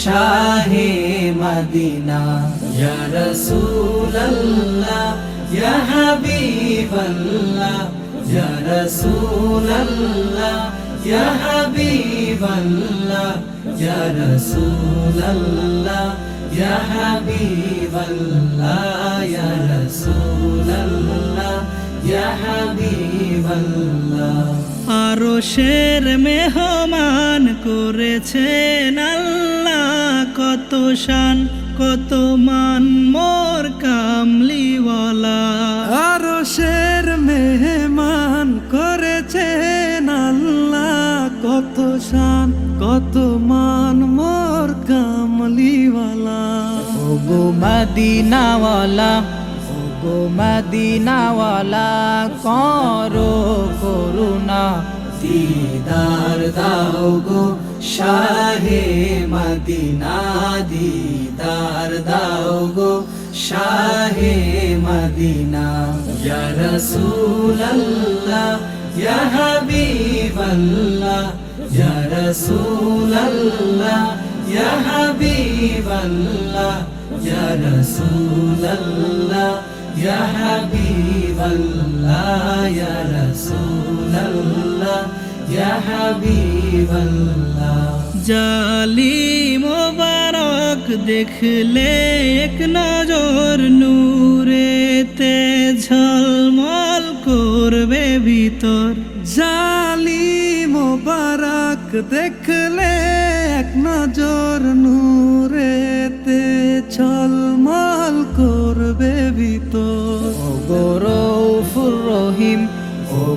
শাহে Medina. ইয়া রাসূলুল্লাহ, ইয়া হাবিবাল্লাহ, ইয়া রাসূলুল্লাহ, ইয়া হাবিবাল্লাহ, ইয়া রাসূলুল্লাহ, ইয়া হাবিবাল্লাহ মেহমান করেছেন আল্লাহ। কত শান কত মান মোর কামলিওয়ালা। আরও শের মেহমান করেছেন আল্লাহ কত শান কত মান মোর কামলিওয়ালা। ওগো মদিনাওয়ালা ওগো মদিনাওয়ালা করো করুণা। দিদার দাও গো শাহে মদিনা দিদার দাও গো, শাহে মদিনা। ইয়া ইয়া হাবিবাল্লাহ, ইয়া রাসূলুল্লাহ, ইয়া হাবিবাল্লাহ, ইয়া রাসূলুল্লাহ, ইয়া হাবিবাল্লাহ, ইয়া রাসূলুল্লাহ। ইয়া হাবিবাল্লাহ জালি মোবারক দেখলে এক নজর নূরেতে ঝলমল করবে ভিতর। জালি মোবারক দেখলে এক নজর নূরেতে ছলমল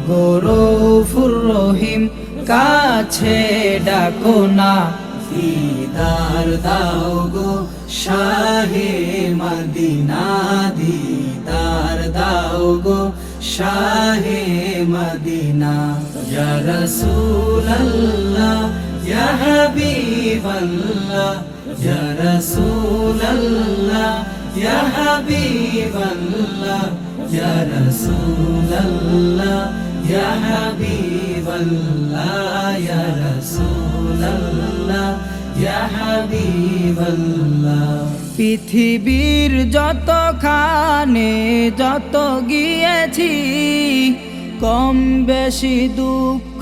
ওগো রৌফুর রহিম, কাছে ডাকো না। দিদার দাও গো শাহে মদিনা, দিদার দাও গো শাহে মদিনা। ইয়া ইয়া হাবিবাল্লাহ, ইয়া রাসূলুল্লাহ, ইয়া হাবিবাল্লাহ, ইয়া রাসূলুল্লাহ ইয়া হাবিবাল্লাহ ইয়া রাসূলুল্লাহ ইয়া হাবিবাল্লাহ পৃথিবীর যত খানে যত গিয়েছি, কম বেশি দুঃখ